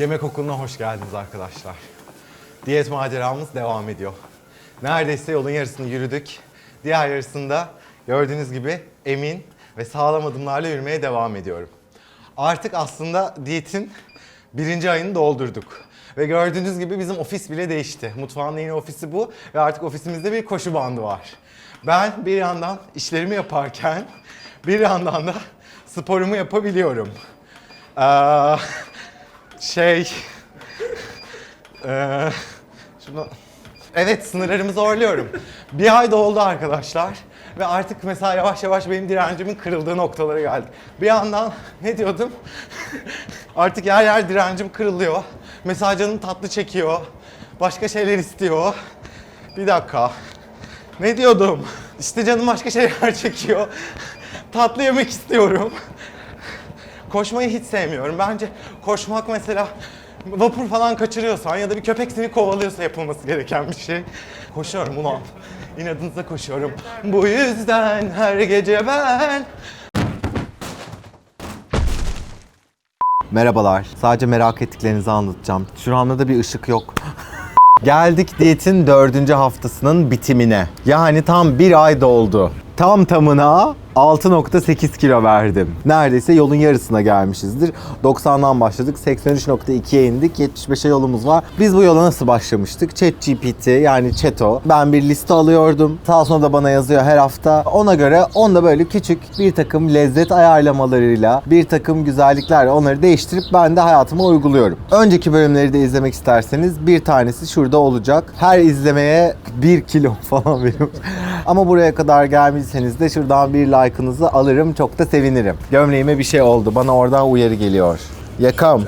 Yemek okuluna hoş geldiniz arkadaşlar. Diyet maceramız devam ediyor. Neredeyse yolun yarısını yürüdük. Diğer yarısında gördüğünüz gibi emin ve sağlam adımlarla yürümeye devam ediyorum. Artık aslında diyetin birinci ayını doldurduk. Ve gördüğünüz gibi bizim ofis bile değişti. Mutfağın yeni ofisi bu ve artık ofisimizde bir koşu bandı var. Ben bir yandan işlerimi yaparken bir yandan da sporumu yapabiliyorum. Ee, şey... Ee, şunu... Evet sınırlarımı zorluyorum. Bir ay doldu arkadaşlar. Ve artık mesela yavaş yavaş benim direncimin kırıldığı noktalara geldik. Bir yandan ne diyordum? artık yer yer direncim kırılıyor. Mesela canım tatlı çekiyor. Başka şeyler istiyor. Bir dakika. Ne diyordum? İşte canım başka şeyler çekiyor. Tatlı yemek istiyorum. Koşmayı hiç sevmiyorum. Bence koşmak mesela vapur falan kaçırıyorsan ya da bir köpek seni kovalıyorsa yapılması gereken bir şey. Koşuyorum ulan. İnadınıza koşuyorum. Bu yüzden her gece ben... Merhabalar. Sadece merak ettiklerinizi anlatacağım. Şuramda da bir ışık yok. Geldik diyetin dördüncü haftasının bitimine. Yani tam bir ay doldu. Tam tamına 6.8 kilo verdim. Neredeyse yolun yarısına gelmişizdir. 90'dan başladık. 83.2'ye indik. 75'e yolumuz var. Biz bu yola nasıl başlamıştık? ChatGPT yani Cheto. Ben bir liste alıyordum. Sağ sonra da bana yazıyor her hafta. Ona göre onda böyle küçük bir takım lezzet ayarlamalarıyla, bir takım güzelliklerle onları değiştirip ben de hayatıma uyguluyorum. Önceki bölümleri de izlemek isterseniz bir tanesi şurada olacak. Her izlemeye 1 kilo falan veriyorum. Ama buraya kadar gelmişseniz de şuradan bir like'ınızı alırım. Çok da sevinirim. Gömleğime bir şey oldu. Bana oradan uyarı geliyor. Yakam.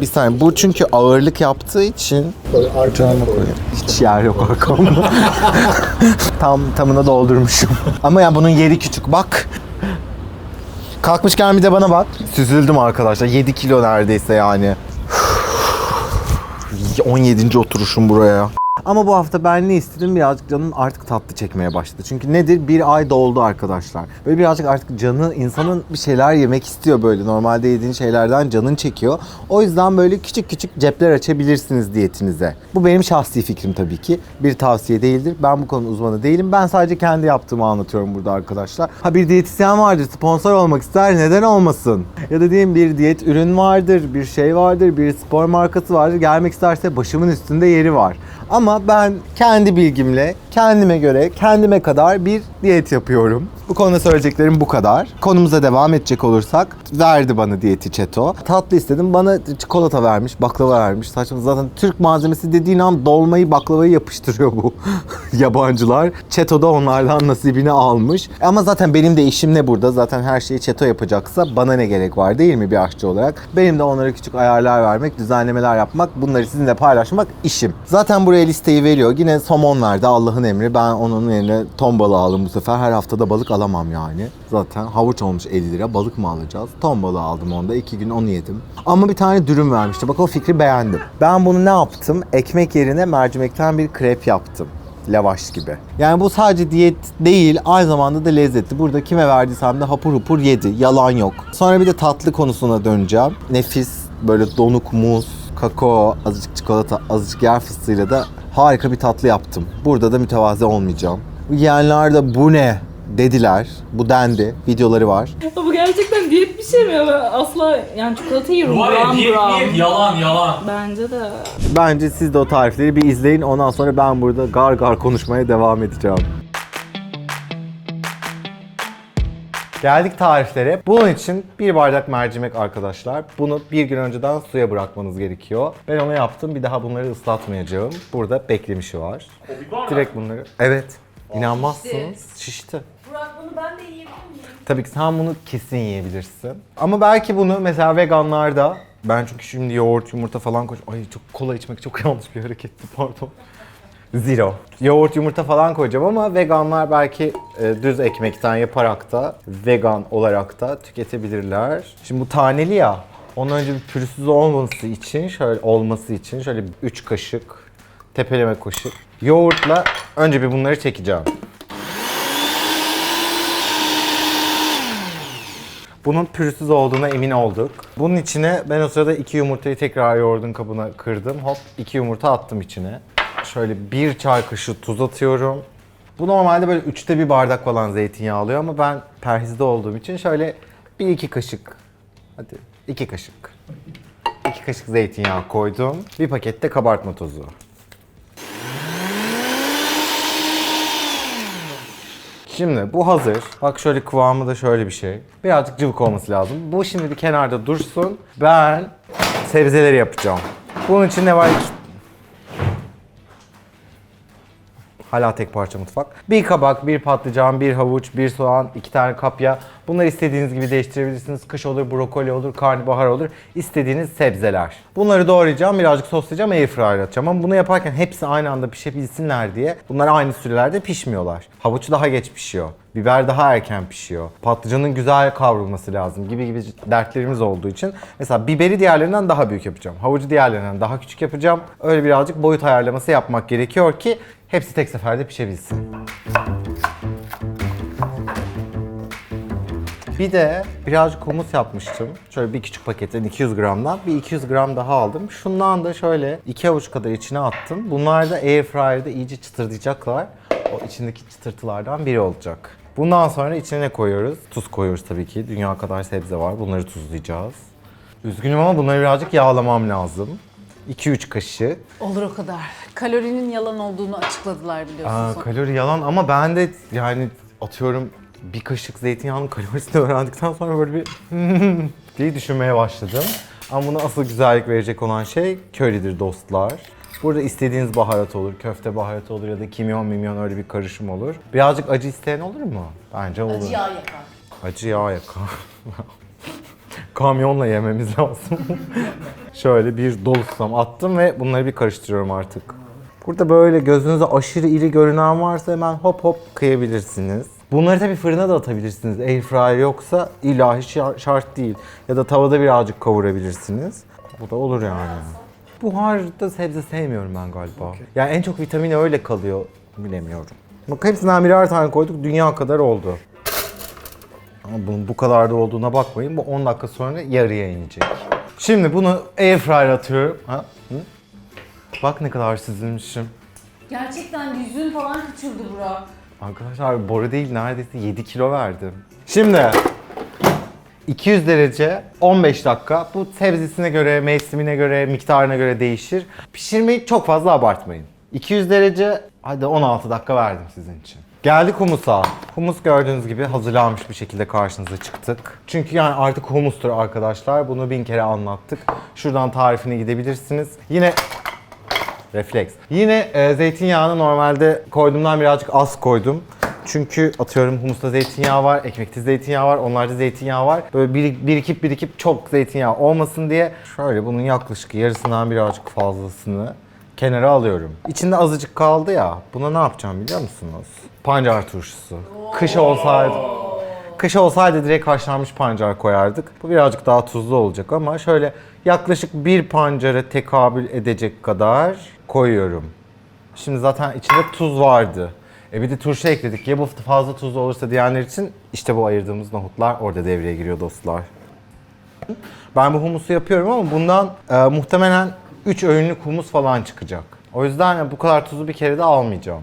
Bir saniye. Bu çünkü ağırlık yaptığı için Canıma koyayım. Hiç yer yok arkamda. Tam tamına doldurmuşum. Ama ya bunun yeri küçük bak. Kalkmışken bir de bana bak. Süzüldüm arkadaşlar. 7 kilo neredeyse yani. 17. oturuşum buraya. Ama bu hafta ben ne istedim birazcık canım artık tatlı çekmeye başladı. Çünkü nedir? Bir ay doldu arkadaşlar. Böyle birazcık artık canı insanın bir şeyler yemek istiyor böyle. Normalde yediğin şeylerden canın çekiyor. O yüzden böyle küçük küçük cepler açabilirsiniz diyetinize. Bu benim şahsi fikrim tabii ki. Bir tavsiye değildir. Ben bu konunun uzmanı değilim. Ben sadece kendi yaptığımı anlatıyorum burada arkadaşlar. Ha bir diyetisyen vardır, sponsor olmak ister. Neden olmasın? Ya da diyeyim bir diyet ürün vardır, bir şey vardır, bir spor markası vardır. Gelmek isterse başımın üstünde yeri var. Ama ben kendi bilgimle, kendime göre, kendime kadar bir diyet yapıyorum. Bu konuda söyleyeceklerim bu kadar. Konumuza devam edecek olursak verdi bana diyeti Çeto. Tatlı istedim. Bana çikolata vermiş, baklava vermiş. Saçma zaten Türk malzemesi dediğin an dolmayı, baklavayı yapıştırıyor bu yabancılar. Çeto da onlardan nasibini almış. Ama zaten benim de işim ne burada? Zaten her şeyi Çeto yapacaksa bana ne gerek var değil mi bir aşçı olarak? Benim de onlara küçük ayarlar vermek, düzenlemeler yapmak, bunları sizinle paylaşmak işim. Zaten buraya listeyi veriyor. Yine somon verdi Allah'ın emri. Ben onun yerine ton balığı aldım bu sefer. Her haftada balık alamam yani. Zaten havuç olmuş 50 lira. Balık mı alacağız? Ton balığı aldım onda. 2 gün onu yedim. Ama bir tane dürüm vermişti. Bak o fikri beğendim. Ben bunu ne yaptım? Ekmek yerine mercimekten bir krep yaptım lavaş gibi. Yani bu sadece diyet değil, aynı zamanda da lezzetli. Burada kime verdiysem de hapur hapur yedi. Yalan yok. Sonra bir de tatlı konusuna döneceğim. Nefis böyle donuk muz, kakao, azıcık çikolata, azıcık yer fıstığıyla da harika bir tatlı yaptım. Burada da mütevazi olmayacağım. Yiyenler de bu ne dediler. Bu dendi. Videoları var. Bu gerçekten diyet bir şey mi? Ben Asla yani çikolata yiyorum. Var ya diyet diyet yalan yalan. Bence de. Bence siz de o tarifleri bir izleyin. Ondan sonra ben burada gar gar konuşmaya devam edeceğim. Geldik tariflere. Bunun için bir bardak mercimek arkadaşlar. Bunu bir gün önceden suya bırakmanız gerekiyor. Ben onu yaptım. Bir daha bunları ıslatmayacağım. Burada beklemişi var. Direkt bunları... Evet. İnanmazsınız. Şişti. Burak bunu ben de yiyebilir miyim? Tabii ki sen bunu kesin yiyebilirsin. Ama belki bunu mesela veganlarda ben çünkü şimdi yoğurt, yumurta falan koy. Ay çok kola içmek çok yanlış bir hareketti pardon. Zero. Yoğurt, yumurta falan koyacağım ama veganlar belki e, düz ekmekten yaparak da vegan olarak da tüketebilirler. Şimdi bu taneli ya. Ondan önce bir pürüzsüz olması için şöyle olması için şöyle 3 kaşık tepeleme kaşık yoğurtla önce bir bunları çekeceğim. Bunun pürüzsüz olduğuna emin olduk. Bunun içine ben o sırada iki yumurtayı tekrar yoğurdun kabına kırdım. Hop iki yumurta attım içine. Şöyle bir çay kaşığı tuz atıyorum. Bu normalde böyle üçte bir bardak falan zeytinyağı alıyor ama ben perhizde olduğum için şöyle bir iki kaşık. Hadi iki kaşık. İki kaşık zeytinyağı koydum. Bir pakette kabartma tozu. Şimdi bu hazır. Bak şöyle kıvamı da şöyle bir şey. Birazcık cıvık olması lazım. Bu şimdi bir kenarda dursun. Ben sebzeleri yapacağım. Bunun için ne var? Hala tek parça mutfak. Bir kabak, bir patlıcan, bir havuç, bir soğan, iki tane kapya. Bunları istediğiniz gibi değiştirebilirsiniz. Kış olur, brokoli olur, karnabahar olur. İstediğiniz sebzeler. Bunları doğrayacağım, birazcık soslayacağım, airfryer atacağım. Ama bunu yaparken hepsi aynı anda pişebilsinler diye bunlar aynı sürelerde pişmiyorlar. Havuç daha geç pişiyor. Biber daha erken pişiyor. Patlıcanın güzel kavrulması lazım gibi gibi dertlerimiz olduğu için. Mesela biberi diğerlerinden daha büyük yapacağım. Havucu diğerlerinden daha küçük yapacağım. Öyle birazcık boyut ayarlaması yapmak gerekiyor ki hepsi tek seferde pişebilsin. Bir de birazcık humus yapmıştım. Şöyle bir küçük paketten 200 gramdan bir 200 gram daha aldım. Şundan da şöyle iki avuç kadar içine attım. Bunlar da airfryer'da iyice çıtırdayacaklar. O içindeki çıtırtılardan biri olacak. Bundan sonra içine ne koyuyoruz? Tuz koyuyoruz tabii ki. Dünya kadar sebze var. Bunları tuzlayacağız. Üzgünüm ama bunları birazcık yağlamam lazım. 2-3 kaşık. Olur o kadar. Kalorinin yalan olduğunu açıkladılar biliyorsunuz. Aa, kalori yalan ama ben de yani atıyorum bir kaşık zeytinyağının kalorisini öğrendikten sonra böyle bir diye düşünmeye başladım. Ama buna asıl güzellik verecek olan şey köridir dostlar. Burada istediğiniz baharat olur, köfte baharatı olur ya da kimyon mimyon öyle bir karışım olur. Birazcık acı isteyen olur mu? Bence olur. Acı yağ yakar. Acı yağ yakar. Kamyonla yememiz lazım. Şöyle bir dolu susam attım ve bunları bir karıştırıyorum artık. Burada böyle gözünüze aşırı iri görünen varsa hemen hop hop kıyabilirsiniz. Bunları tabii fırına da atabilirsiniz. Airfryer yoksa ilahi şar- şart değil. Ya da tavada birazcık kavurabilirsiniz. Bu da olur yani. Buharda sebze sevmiyorum ben galiba. Yani en çok vitamini öyle kalıyor. Bilemiyorum. Bak hepsinden birer tane koyduk. Dünya kadar oldu. Ama bunun bu kadar da olduğuna bakmayın. Bu 10 dakika sonra yarıya inecek. Şimdi bunu airfryer atıyorum. Ha? Hı? Bak ne kadar süzülmüşüm. Gerçekten yüzün falan küçüldü Burak. Arkadaşlar boru değil neredeyse 7 kilo verdim. Şimdi 200 derece 15 dakika. Bu sebzesine göre, mevsimine göre, miktarına göre değişir. Pişirmeyi çok fazla abartmayın. 200 derece hadi 16 dakika verdim sizin için. Geldik humusa. Humus gördüğünüz gibi hazırlanmış bir şekilde karşınıza çıktık. Çünkü yani artık humustur arkadaşlar. Bunu bin kere anlattık. Şuradan tarifine gidebilirsiniz. Yine Refleks. Yine e, zeytinyağını normalde koyduğumdan birazcık az koydum. Çünkü atıyorum humusta zeytinyağı var, ekmekte zeytinyağı var, onlarda zeytinyağı var. Böyle bir, birikip birikip çok zeytinyağı olmasın diye şöyle bunun yaklaşık yarısından birazcık fazlasını kenara alıyorum. İçinde azıcık kaldı ya. Buna ne yapacağım biliyor musunuz? Pancar turşusu. Kış olsaydı Kış olsaydı direkt haşlanmış pancar koyardık. Bu birazcık daha tuzlu olacak ama şöyle yaklaşık bir pancara tekabül edecek kadar koyuyorum. Şimdi zaten içinde tuz vardı. E bir de turşu ekledik. Ya bu fazla tuzlu olursa diyenler için işte bu ayırdığımız nohutlar orada devreye giriyor dostlar. Ben bu humusu yapıyorum ama bundan e, muhtemelen 3 öğünlük humus falan çıkacak. O yüzden bu kadar tuzu bir kere de almayacağım.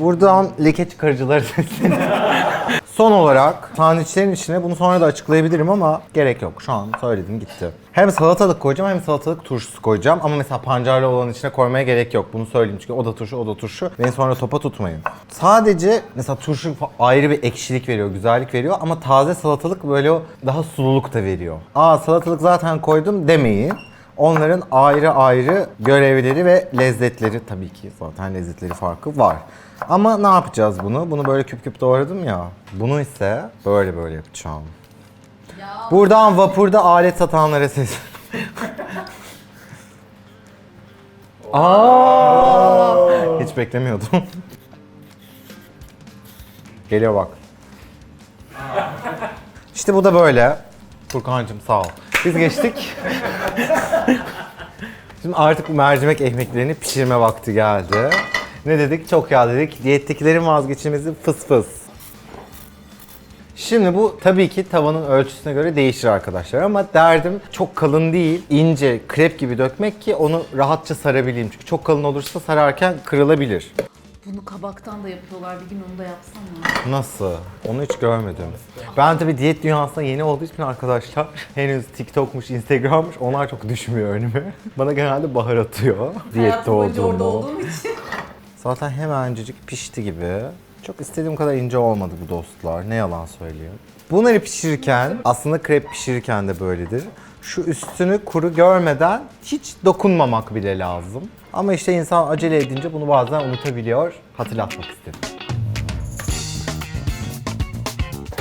Buradan leke çıkarıcıları sesleniyorum. Son olarak sandviçlerin içine bunu sonra da açıklayabilirim ama gerek yok. Şu an söyledim gitti. Hem salatalık koyacağım hem salatalık turşusu koyacağım. Ama mesela pancarlı olan içine koymaya gerek yok. Bunu söyleyeyim çünkü o da turşu o da turşu. Beni sonra topa tutmayın. Sadece mesela turşu ayrı bir ekşilik veriyor, güzellik veriyor. Ama taze salatalık böyle o daha sululuk da veriyor. Aa salatalık zaten koydum demeyin. Onların ayrı ayrı görevleri ve lezzetleri tabii ki zaten lezzetleri farkı var. Ama ne yapacağız bunu? Bunu böyle küp küp doğradım ya. Bunu ise böyle böyle yapacağım. Buradan vapurda alet satanlara ses. Aa! Hiç beklemiyordum. Geliyor bak. İşte bu da böyle. Furkan'cığım sağ ol. Biz geçtik. Şimdi artık bu mercimek ekmeklerini pişirme vakti geldi. Ne dedik? Çok yağ dedik. Diyettekilerin vazgeçilmezi fıs fıs. Şimdi bu tabii ki tavanın ölçüsüne göre değişir arkadaşlar ama derdim çok kalın değil, ince, krep gibi dökmek ki onu rahatça sarabileyim. Çünkü çok kalın olursa sararken kırılabilir. Bunu kabaktan da yapıyorlar. Bir gün onu da yapsana. Nasıl? Onu hiç görmedim. Ben tabii diyet dünyasına yeni olduğu için arkadaşlar henüz TikTok'muş, Instagram'mış onlar çok düşmüyor önüme. Bana genelde bahar atıyor diyette Hayatım boyunca orada olduğum için. Zaten hemencecik pişti gibi. Çok istediğim kadar ince olmadı bu dostlar. Ne yalan söyleyeyim. Bunları pişirirken, aslında krep pişirirken de böyledir. Şu üstünü kuru görmeden hiç dokunmamak bile lazım. Ama işte insan acele edince bunu bazen unutabiliyor. Hatırlatmak istedim.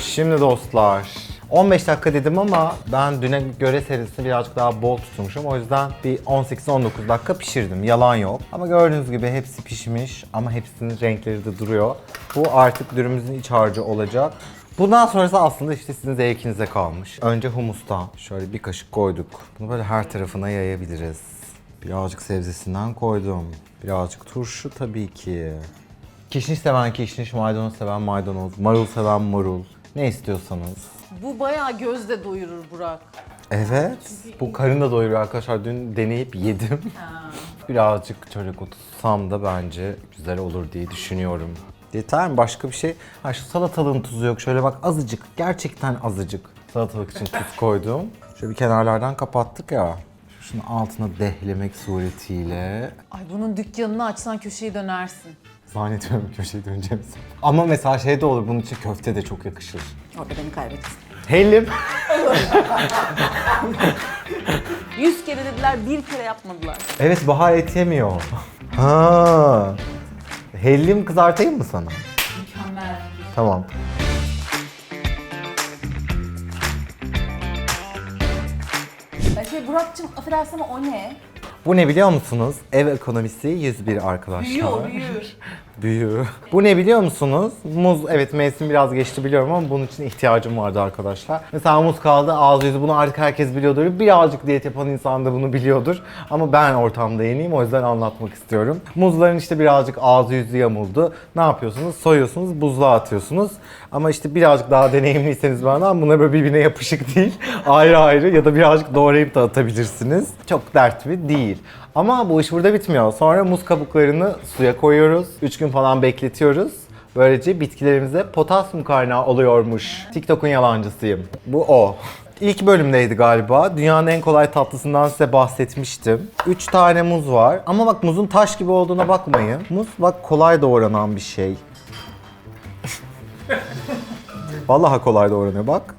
Şimdi dostlar 15 dakika dedim ama ben düne göre serisini birazcık daha bol tutmuşum. O yüzden bir 18-19 dakika pişirdim. Yalan yok. Ama gördüğünüz gibi hepsi pişmiş ama hepsinin renkleri de duruyor. Bu artık dürümümüzün iç harcı olacak. Bundan sonrası aslında işte sizin zevkinize kalmış. Önce humustan şöyle bir kaşık koyduk. Bunu böyle her tarafına yayabiliriz. Birazcık sebzesinden koydum. Birazcık turşu tabii ki. Kişniş seven kişniş, maydanoz seven maydanoz, marul seven marul. Ne istiyorsanız. Bu bayağı gözde doyurur Burak. Evet. Bu karın da doyuruyor arkadaşlar. Dün deneyip yedim. Birazcık çörek otu tutsam da bence güzel olur diye düşünüyorum. Yeter mi? Başka bir şey? Ha şu salatalığın tuzu yok. Şöyle bak azıcık. Gerçekten azıcık. Salatalık için tuz koydum. Şöyle bir kenarlardan kapattık ya. Şunu altına dehlemek suretiyle Ay bunun dükkanını açsan köşeyi dönersin. Zannetmiyorum köşeye döneceğimizi. Ama mesela şey de olur, bunun için köfte de çok yakışır. Orada beni kaybettin. Hellim. Yüz kere dediler bir kere yapmadılar. Evet, Bahar et yemiyor. Ha. Hellim kızartayım mı sana? Mükemmel. Tamam. Şey Burak'cığım affedersin ama o ne? Bu ne biliyor musunuz? Ev ekonomisi 101 arkadaşlar. Büyüyor, büyür. Büyü. Bu ne biliyor musunuz? Muz, evet mevsim biraz geçti biliyorum ama bunun için ihtiyacım vardı arkadaşlar. Mesela muz kaldı ağzı yüzü bunu artık herkes biliyordur. Birazcık diyet yapan insan da bunu biliyordur. Ama ben ortamda yeniyim o yüzden anlatmak istiyorum. Muzların işte birazcık ağzı yüzü yamuldu. Ne yapıyorsunuz? Soyuyorsunuz, buzluğa atıyorsunuz. Ama işte birazcık daha deneyimliyseniz bana bunlar böyle birbirine yapışık değil. ayrı ayrı ya da birazcık doğrayıp da atabilirsiniz. Çok dert mi? Değil. Ama bu iş burada bitmiyor. Sonra muz kabuklarını suya koyuyoruz. 3 gün falan bekletiyoruz. Böylece bitkilerimize potasyum kaynağı oluyormuş. TikTok'un yalancısıyım. Bu o. İlk bölümdeydi galiba. Dünyanın en kolay tatlısından size bahsetmiştim. 3 tane muz var. Ama bak muzun taş gibi olduğuna bakmayın. Muz bak kolay doğranan bir şey. Vallahi kolay doğranıyor bak.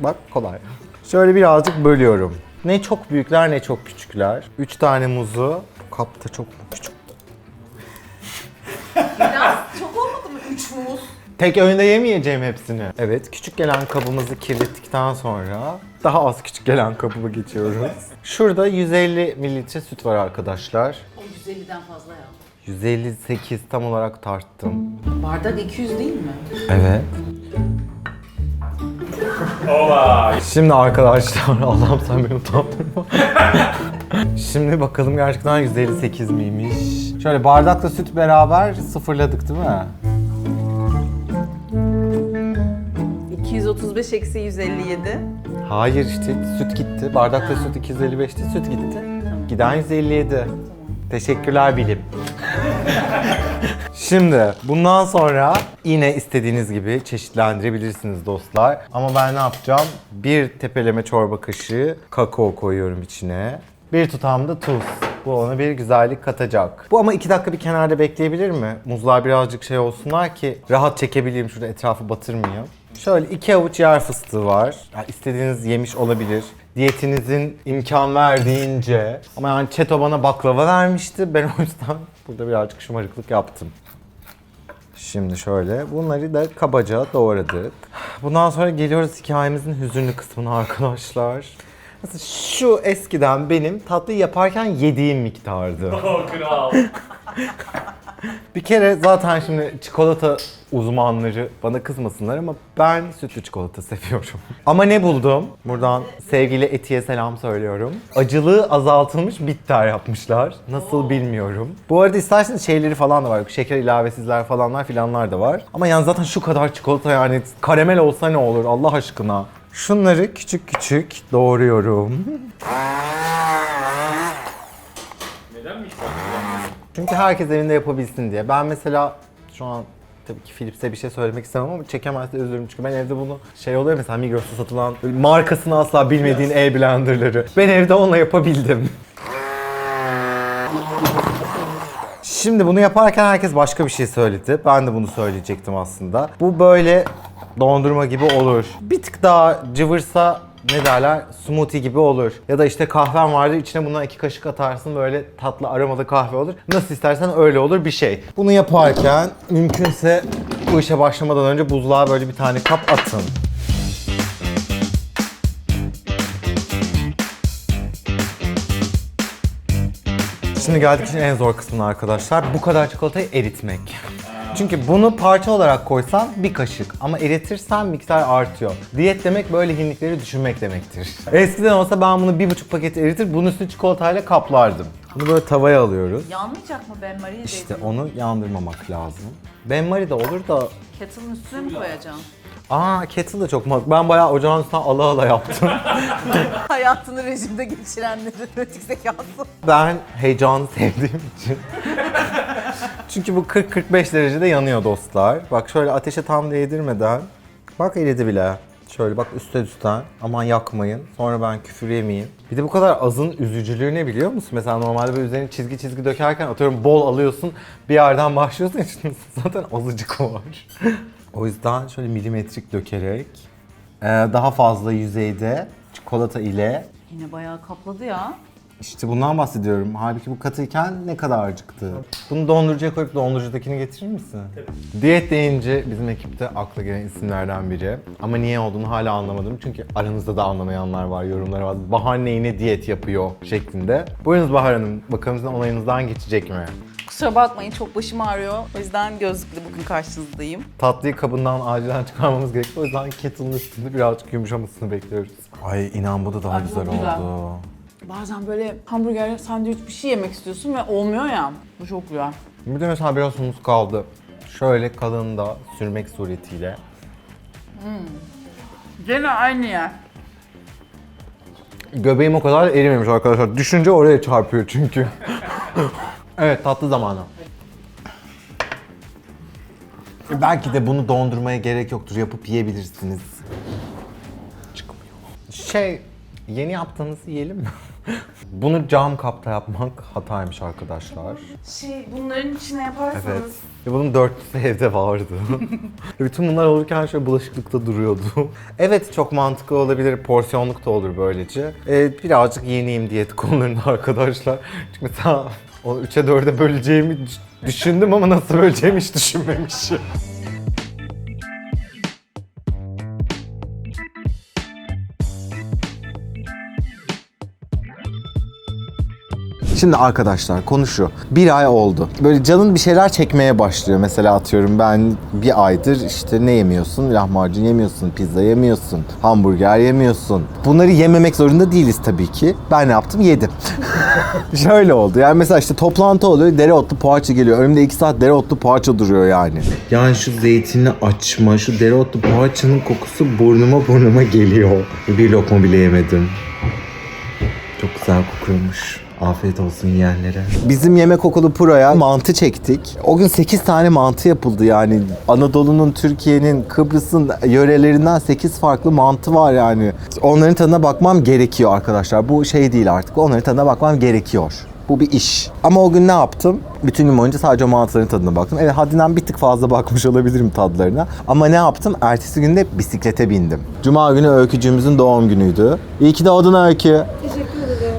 Bak kolay. Şöyle birazcık bölüyorum. Ne çok büyükler ne çok küçükler. 3 tane muzu. Bu kap da çok küçük. Biraz çok olmadı mı? Üç muz. Tek öğünde yemeyeceğim hepsini. Evet, küçük gelen kabımızı kirlettikten sonra daha az küçük gelen kabıma geçiyoruz. Şurada 150 mililitre süt var arkadaşlar. O 150'den fazla ya. 158 tam olarak tarttım. Bardak 200 değil mi? Evet. Şimdi arkadaşlar Allah'ım sen beni utandırma. Şimdi bakalım gerçekten 158 miymiş? Şöyle bardakla süt beraber sıfırladık değil mi? 235 eksi 157. Hayır işte süt gitti. Bardakla süt 255'ti, süt gitti. Giden 157. Teşekkürler bilim. Şimdi bundan sonra yine istediğiniz gibi çeşitlendirebilirsiniz dostlar. Ama ben ne yapacağım? Bir tepeleme çorba kaşığı kakao koyuyorum içine. Bir tutam da tuz. Bu ona bir güzellik katacak. Bu ama iki dakika bir kenarda bekleyebilir mi? Muzlar birazcık şey olsunlar ki rahat çekebileyim şurada etrafı batırmayayım. Şöyle iki avuç yer fıstığı var. Yani istediğiniz yemiş olabilir. Diyetinizin imkan verdiğince. Ama yani Çeto bana baklava vermişti. Ben o yüzden burada birazcık şımarıklık yaptım. Şimdi şöyle bunları da kabaca doğradık. Bundan sonra geliyoruz hikayemizin hüzünlü kısmına arkadaşlar. Mesela şu eskiden benim tatlı yaparken yediğim miktardı. O kral. Bir kere zaten şimdi çikolata uzmanları bana kızmasınlar ama ben sütlü çikolata seviyorum. Ama ne buldum? Buradan sevgili Eti'ye selam söylüyorum. Acılığı azaltılmış bitter yapmışlar. Nasıl bilmiyorum. Bu arada isterseniz şeyleri falan da var. Şeker ilavesizler falanlar filanlar da var. Ama yani zaten şu kadar çikolata yani karamel olsa ne olur Allah aşkına. Şunları küçük küçük doğruyorum. Çünkü herkes evinde yapabilsin diye. Ben mesela şu an tabii ki Philips'e bir şey söylemek istemem ama çekemezse üzülürüm. Çünkü ben evde bunu şey oluyor mesela Migros'ta satılan markasını asla bilmediğin e-blenderları. Ben evde onunla yapabildim. Şimdi bunu yaparken herkes başka bir şey söyledi. Ben de bunu söyleyecektim aslında. Bu böyle dondurma gibi olur. Bir tık daha cıvırsa ne derler smoothie gibi olur. Ya da işte kahven vardır içine bundan iki kaşık atarsın böyle tatlı aromalı kahve olur. Nasıl istersen öyle olur bir şey. Bunu yaparken mümkünse bu işe başlamadan önce buzluğa böyle bir tane kap atın. Şimdi geldik işin en zor kısmına arkadaşlar. Bu kadar çikolatayı eritmek. Çünkü bunu parça olarak koysan bir kaşık ama eritirsen miktar artıyor. Diyet demek böyle hinlikleri düşünmek demektir. Eskiden olsa ben bunu bir buçuk paket eritir bunun üstünü çikolatayla kaplardım. Bunu böyle tavaya alıyoruz. Yanmayacak mı ben Maria İşte onu yandırmamak lazım. Benmari de olur da Kettle'ın üstüne mi koyacaksın? Aa kettle de çok mantıklı. Ben bayağı ocağın üstüne ala ala yaptım. Hayatını rejimde geçirenlerin pratik zekası. Ben heyecanı sevdiğim için. Çünkü bu 40-45 derecede yanıyor dostlar. Bak şöyle ateşe tam değdirmeden. Bak eridi bile. Şöyle bak üstte üstten. Aman yakmayın. Sonra ben küfür yemeyeyim. Bir de bu kadar azın üzücülüğü ne biliyor musun? Mesela normalde böyle üzerine çizgi çizgi dökerken atıyorum bol alıyorsun. Bir yerden başlıyorsun için zaten azıcık var. o yüzden şöyle milimetrik dökerek daha fazla yüzeyde çikolata ile Yine bayağı kapladı ya. İşte bundan bahsediyorum. Halbuki bu katıyken ne kadarcıktı? Bunu dondurucuya koyup dondurucudakini getirir misin? Diyet deyince bizim ekipte akla gelen isimlerden biri. Ama niye olduğunu hala anlamadım. Çünkü aranızda da anlamayanlar var, yorumlar var. Bahane yine diyet yapıyor şeklinde. Buyurunuz Bahar Hanım, bakalım sizin onayınızdan geçecek mi? Kusura bakmayın çok başım ağrıyor. O yüzden gözlükle bugün karşınızdayım. Tatlıyı kabından acilen çıkarmamız gerekiyor. O yüzden kettle'ın üstünde birazcık yumuşamasını bekliyoruz. Ay inan bu da daha Ay, güzel, güzel. oldu. Bazen böyle hamburger, sandviç bir şey yemek istiyorsun ve olmuyor ya. Bu çok güzel. Bir de mesela biraz humus kaldı. Şöyle kalında sürmek suretiyle. Gene aynı yer. Göbeğim o kadar erimemiş arkadaşlar. Düşünce oraya çarpıyor çünkü. evet tatlı zamanı. Belki de bunu dondurmaya gerek yoktur. Yapıp yiyebilirsiniz. Çıkmıyor. Şey, yeni yaptığınızı yiyelim mi? bunu cam kapta yapmak hataymış arkadaşlar. Şey bunların içine yaparsanız Evet. Ve bunun dörtlüsü evde vardı. Bütün bunlar olurken şöyle bulaşıklıkta duruyordu. evet çok mantıklı olabilir. Porsiyonluk da olur böylece. Ee, birazcık yeniyim diyet konularında arkadaşlar. Çünkü mesela onu 3'e 4'e böleceğimi düş- düşündüm ama nasıl böleceğimi hiç düşünmemişim. Şimdi arkadaşlar konu şu. Bir ay oldu. Böyle canın bir şeyler çekmeye başlıyor. Mesela atıyorum ben bir aydır işte ne yemiyorsun? Lahmacun yemiyorsun, pizza yemiyorsun, hamburger yemiyorsun. Bunları yememek zorunda değiliz tabii ki. Ben ne yaptım? Yedim. Şöyle oldu. Yani mesela işte toplantı oluyor. Dereotlu poğaça geliyor. Önümde iki saat dereotlu poğaça duruyor yani. Yani şu zeytinli açma, şu dereotlu poğaçanın kokusu burnuma burnuma geliyor. Bir lokma bile yemedim. Çok güzel kokuyormuş. Afiyet olsun yiyenlere. Bizim yemek okulu Pro'ya mantı çektik. O gün 8 tane mantı yapıldı yani. Anadolu'nun, Türkiye'nin, Kıbrıs'ın yörelerinden 8 farklı mantı var yani. Onların tadına bakmam gerekiyor arkadaşlar. Bu şey değil artık. Onların tadına bakmam gerekiyor. Bu bir iş. Ama o gün ne yaptım? Bütün gün boyunca sadece o mantıların tadına baktım. Evet haddinden bir tık fazla bakmış olabilirim tadlarına. Ama ne yaptım? Ertesi günde bisiklete bindim. Cuma günü öykücüğümüzün doğum günüydü. İyi ki doğdun öykü.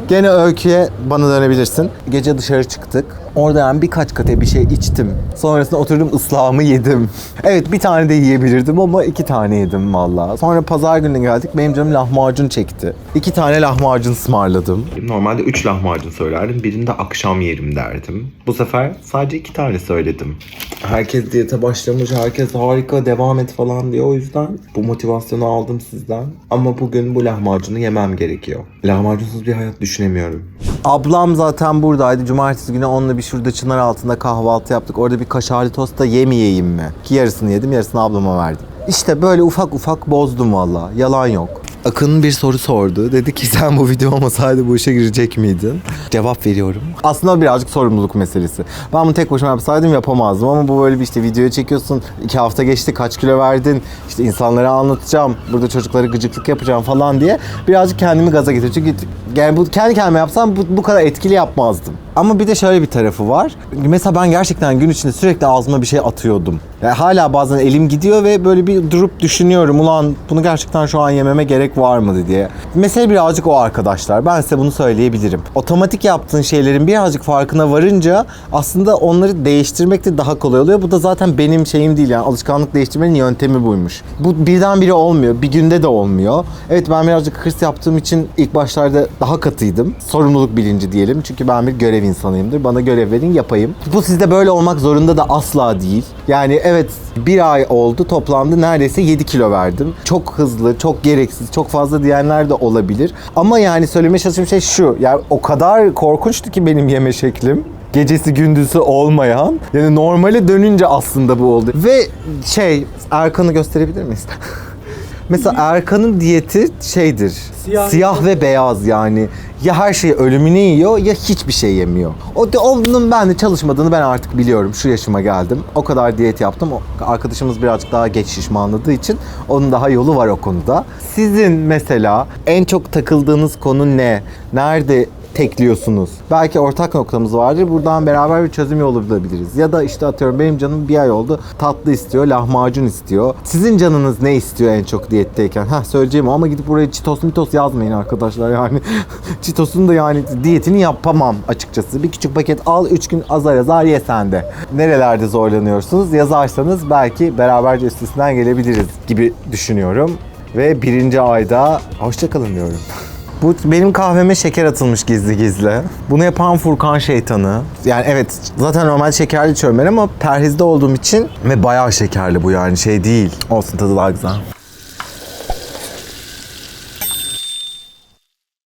Gene öyküye bana dönebilirsin. Gece dışarı çıktık. Orada yani birkaç kate bir şey içtim. Sonrasında oturdum ıslahımı yedim. Evet bir tane de yiyebilirdim ama iki tane yedim valla. Sonra pazar günü geldik benim canım lahmacun çekti. İki tane lahmacun ısmarladım. Normalde üç lahmacun söylerdim. Birini de akşam yerim derdim. Bu sefer sadece iki tane söyledim. Herkes diyete başlamış, herkes harika devam et falan diyor. O yüzden bu motivasyonu aldım sizden. Ama bugün bu lahmacunu yemem gerekiyor. Lahmacunsuz bir hayat düşünemiyorum. Ablam zaten buradaydı. Cumartesi günü onunla bir şurada çınar altında kahvaltı yaptık. Orada bir kaşarlı tost da yemeyeyim mi? Ki yarısını yedim, yarısını ablama verdim. İşte böyle ufak ufak bozdum valla. Yalan yok. Akın bir soru sordu. Dedi ki sen bu video olmasaydı bu işe girecek miydin? Cevap veriyorum. Aslında birazcık sorumluluk meselesi. Ben bunu tek başıma yapsaydım yapamazdım ama bu böyle bir işte videoya çekiyorsun. iki hafta geçti kaç kilo verdin. İşte insanlara anlatacağım. Burada çocuklara gıcıklık yapacağım falan diye. Birazcık kendimi gaza getir. Çünkü yani bu kendi kendime yapsam bu, bu kadar etkili yapmazdım. Ama bir de şöyle bir tarafı var. Mesela ben gerçekten gün içinde sürekli ağzıma bir şey atıyordum. Yani hala bazen elim gidiyor ve böyle bir durup düşünüyorum. Ulan bunu gerçekten şu an yememe gerek var mı diye. Mesele birazcık o arkadaşlar. Ben size bunu söyleyebilirim. Otomatik yaptığın şeylerin birazcık farkına varınca aslında onları değiştirmek de daha kolay oluyor. Bu da zaten benim şeyim değil yani alışkanlık değiştirmenin yöntemi buymuş. Bu birdenbire olmuyor. Bir günde de olmuyor. Evet ben birazcık hırs yaptığım için ilk başlarda daha katıydım. Sorumluluk bilinci diyelim. Çünkü ben bir görev insanıyımdır. Bana görev verin yapayım. Bu sizde böyle olmak zorunda da asla değil. Yani evet bir ay oldu toplamda neredeyse 7 kilo verdim. Çok hızlı, çok gereksiz, çok fazla diyenler de olabilir. Ama yani söylemeye çalıştığım şey şu. Yani o kadar korkunçtu ki benim yeme şeklim gecesi gündüzü olmayan yani normale dönünce aslında bu oldu. Ve şey Erkan'ı gösterebilir miyiz? Mesela Erkan'ın diyeti şeydir. Siyah, Siyah. ve beyaz yani. Ya her şey ölümünü yiyor ya hiçbir şey yemiyor. O onun ben de çalışmadığını ben artık biliyorum. Şu yaşıma geldim. O kadar diyet yaptım. Arkadaşımız birazcık daha geç şişmanladığı için onun daha yolu var o konuda. Sizin mesela en çok takıldığınız konu ne? Nerede tekliyorsunuz. Belki ortak noktamız vardır. Buradan beraber bir çözüm yolu bulabiliriz. Ya da işte atıyorum benim canım bir ay oldu tatlı istiyor, lahmacun istiyor. Sizin canınız ne istiyor en çok diyetteyken? Heh söyleyeceğim ama gidip buraya çitos mitos yazmayın arkadaşlar yani. Çitosun da yani diyetini yapamam açıkçası. Bir küçük paket al 3 gün azar azar ye sen de. Nerelerde zorlanıyorsunuz yazarsanız belki beraberce üstesinden gelebiliriz gibi düşünüyorum. Ve birinci ayda hoşçakalın diyorum. Bu benim kahveme şeker atılmış gizli gizli. Bunu yapan Furkan şeytanı. Yani evet zaten normal şekerli içiyorum ben ama perhizde olduğum için ve bayağı şekerli bu yani şey değil. Olsun tadı daha güzel.